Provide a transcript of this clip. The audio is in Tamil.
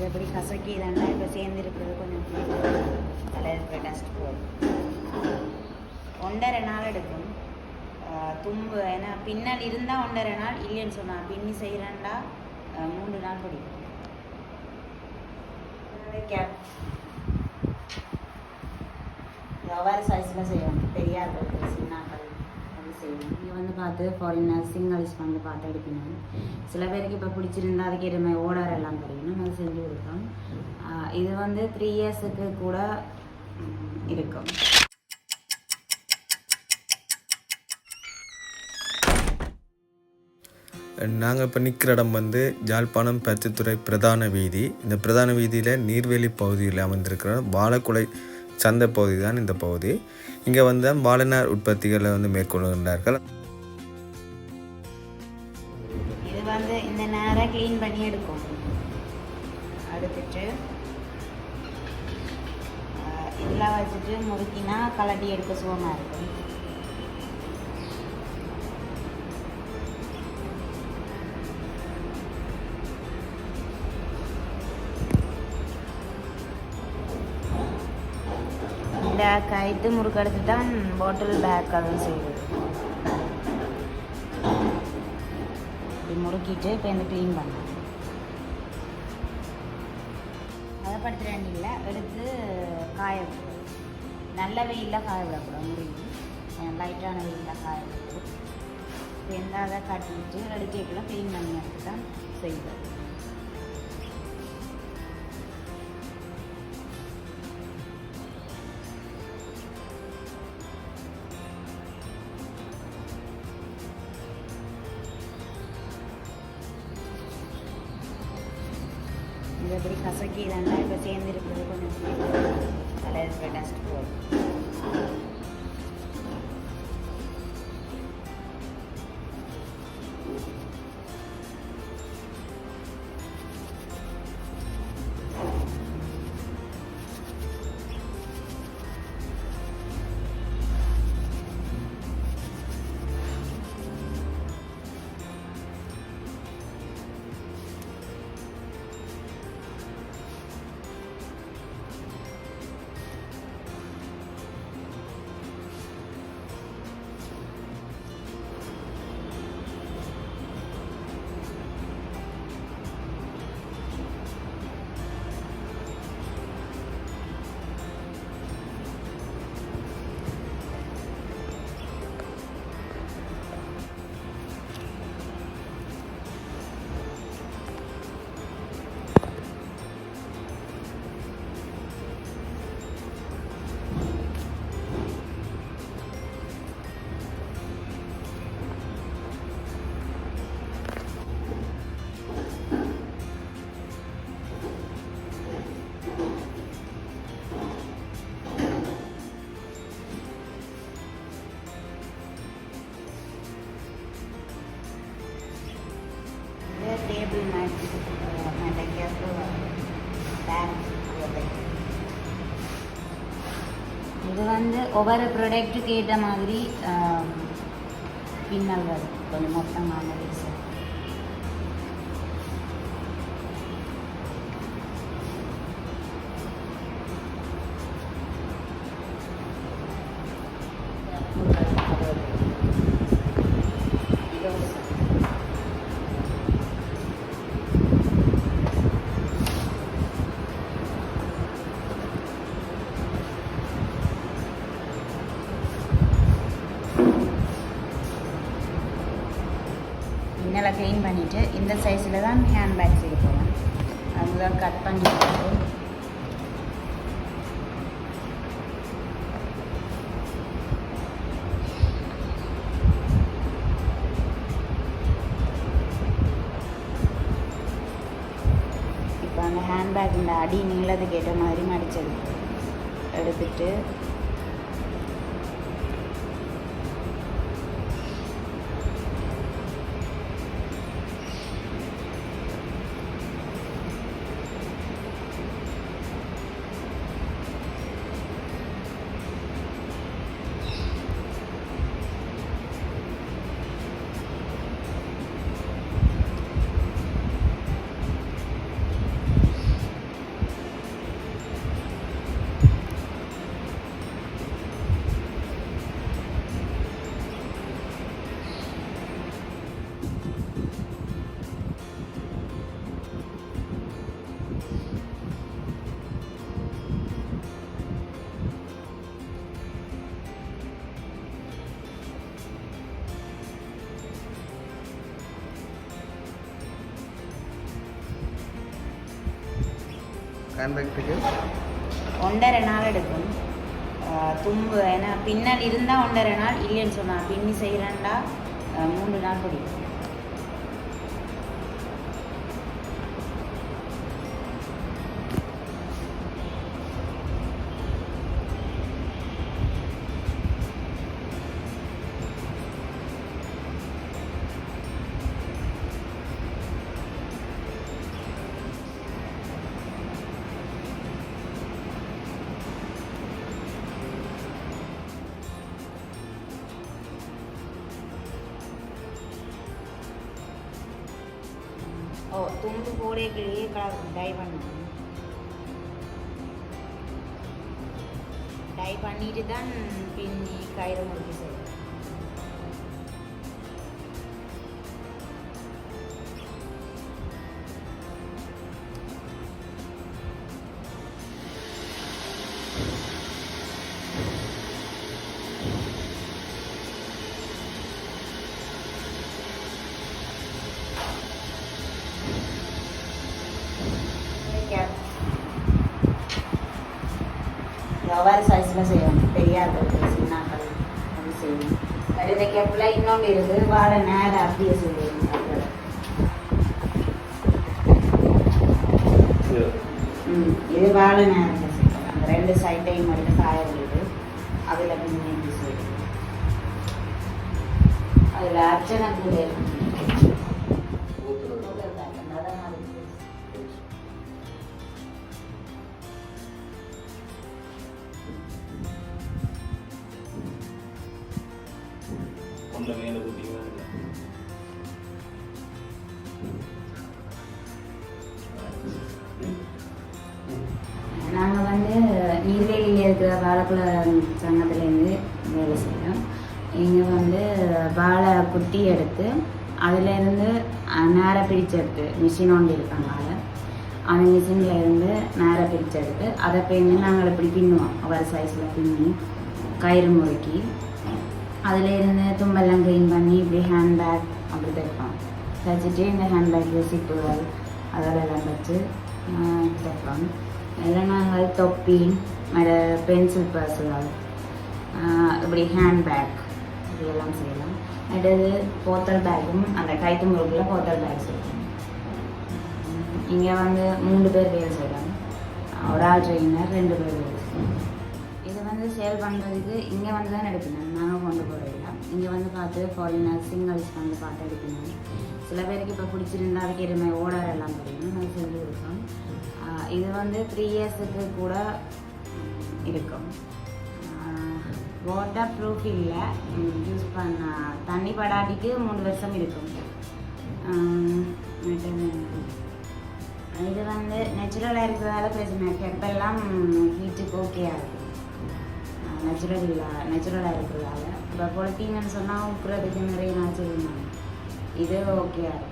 இது எப்படி கசக்கி இதெல்லாம் இப்போ சேர்ந்துருக்கிறது கொஞ்சம் அதில் இருக்கிற டஸ்ட் போகும் ஒன்றரை நாள் எடுக்கும். தும்பு ஏன்னா பின்னல் இருந்தால் ஒன்றரை நாள் இல்லைன்னு சொன்னால் பின்னி செய்கிறேன்டா மூன்று நாள் பிடிக்கும். கேப். எவ்வாறு சைஸில் செய்வோம் பெரியார் சின்ன இங்கே வந்து பார்த்து ஃபாரினர் சிங்கல்ஸ் வந்து பார்த்து எடுக்கணும் சில பேருக்கு இப்போ பிடிச்சிருந்தா அதுக்கு எதுவுமே ஓடர் எல்லாம் தெரியணும் அது செஞ்சு கொடுத்தோம் ஆஹ் இது வந்து த்ரீ இயர்ஸுக்கு கூட இருக்கும். நாங்கள் இப்போ நிற்கிற இடம் வந்து ஜாழ்ப்பாணம் பருத்தித்துறை பிரதான வீதி. இந்த பிரதான வீதியில் நீர்வேலி பகுதியில் அமைந்திருக்கிற வாழக்குலை சந்தை பகுதி தான் இந்த பகுதி. இங்கே வந்து வாழைநார் உற்பத்திகளை வந்து மேற்கொள்கின்றார்கள். இது வந்து இந்த நேரம் க்ளீன் பண்ணி எடுக்கும். எடுத்துட்டு ஆஹ் வச்சுட்டு முறுக்கினா கலட்டி எடுக்க சுகமாக இருக்கும். பேக் ஆகிட்டு முறுக்கெடுத்து தான் பாட்டில் பேக் அதுவும் செய்யுது இப்படி முறுக்கிட்டு இப்போ இந்த க்ளீன் பண்ணேன் பதப்படுத்துகிறேன் இல்லை எடுத்து காய நல்ல வெயிலில் காய விடக்கூடாது முறுக்கி லைட்டான வெயிலில் காய வைக்கணும் வெந்தாத காட்டிட்டு எடுக்கக்குள்ள க்ளீன் பண்ணி எடுத்து தான் செய்வேன் கொஞ்சம் எப்படி கசக்கி இதெல்லாம் இப்போ சேர்ந்துருக்குது கொஞ்சம். அதில் இருக்கிற டஸ்ட் போகும் வந்து ஒவ்வொரு ப்ராடக்ட்டுக்கு ஏற்ற மாதிரி பின்னல் வரும் கொஞ்சம் மொத்தமான ரீசன் கட்டிங் பண்ணிவிட்டு இந்த சைஸில் தான் ஹேண்ட் பேக் செய்ய போகிறேன் அதுதான் கட் பண்ணிட்டு இப்போ அந்த ஹேண்ட்பேக் இந்த அடி நீளத்துக்கு ஏற்ற மாதிரி மடிச்சது எடுத்துட்டு ஹேண்ட்பேக் ஒன்றரை நாள் எடுக்கும். ஆஹ் தும்பு ஏன்னா பின்னல் இருந்தால் ஒன்றரை நாள் இல்லைன்னு சொன்னால் பின்னி செய்கிறேன்டா மூன்று நாள் பிடிக்கும். ஓ போடே போடையிலேயே கலர் டை பண்ணணும் டை பண்ணிட்டு தான் பின்னி கயிறு முறுக்கி செய்யணும். செய்வோம் பெரியாக்கள் சின்னாக்கள் அப்படி செய்வோம் கருதை கேப்பில் இன்னொன்று இருக்குது வாழை நேரம் அப்படியே செய்யணும். இது வாழை நேரத்தில் செய்வோம் அந்த ரெண்டு சைட்டையும் மட்டும் காய விடுது அதில் பின்னி செய்யணும் அதில் அர்ச்சனை கூட இருக்கும் இருக்கிற வாழைக்குள சங்கத்துலேருந்து வேலை செய்கிறோம் இங்கே வந்து வாழை குட்டி எடுத்து அதிலேருந்து நேராக பிரித்து எடுத்து மிஷின் ஒன்று இருக்காங்க அந்த மிஷினில் இருந்து நேராக பிரித்து எடுத்து அதை பின்னி நாங்கள் இப்படி பின்னுவோம். ஒரு சைஸில் பின்னி கயிறு முறுக்கி அதுலேருந்து தும்பெல்லாம் க்ளீன் பண்ணி இப்படி ஹேண்ட்பேக் அப்படி தைப்போம். தைச்சிட்டு இந்த ஹேண்ட்பேக்கில் சிப்புகள் அதெல்லாம் வச்சு தைப்போம். எல்லாம் நாங்கள் தொப்பி மற்ற பென்சில் பர்ஸுகள் இப்படி ஹேண்ட்பேக் இப்படியெல்லாம் செய்யலாம். அடுத்தது போத்தல் பேக்கும் அந்த கைத்து முறுக்கில் போத்தல் பேக் செய்யலாம் இங்கே வந்து மூணு பேர் வேலை செய்கிறாங்க ஒரு ஆள் ட்ரெயினர் ரெண்டு பேர் வேலை செய்யலாம். இது வந்து சேல் பண்ணுறதுக்கு இங்கே வந்து தான் எடுக்கணும். நாங்கள் கொண்டு போகிறதில்ல இங்கே வந்து பார்த்து ஃபாரினர் சிங்கிள்ஸ் வந்து பார்த்து எடுக்கணும். சில பேருக்கு இப்போ பிடிச்சிருந்தா அதுக்கு எதுவுமே ஓடர் எல்லாம் தெரியும் நாங்கள் செஞ்சு கொடுப்போம். இது வந்து த்ரீ இயர்ஸுக்கு கூட இருக்கும். வாட்டர் ப்ரூஃப் இல்லை. யூஸ் பண்ண தண்ணி படாட்டிக்கு மூணு வருஷம் இருக்கும். இது வந்து நேச்சுரலாக இருக்கிறதால பிரச்சனை கெப்பெல்லாம் ஹீட்டுக்கு ஓகேயா இருக்கும். நேச்சுரல் இல்லை நேச்சுரலாக இருக்கிறதால. இப்போ பொலித்தீங்கன்னு சொன்னால் உட்கிறதுக்கு நிறைய நாச்சு இது ஓகேயா இருக்கும்.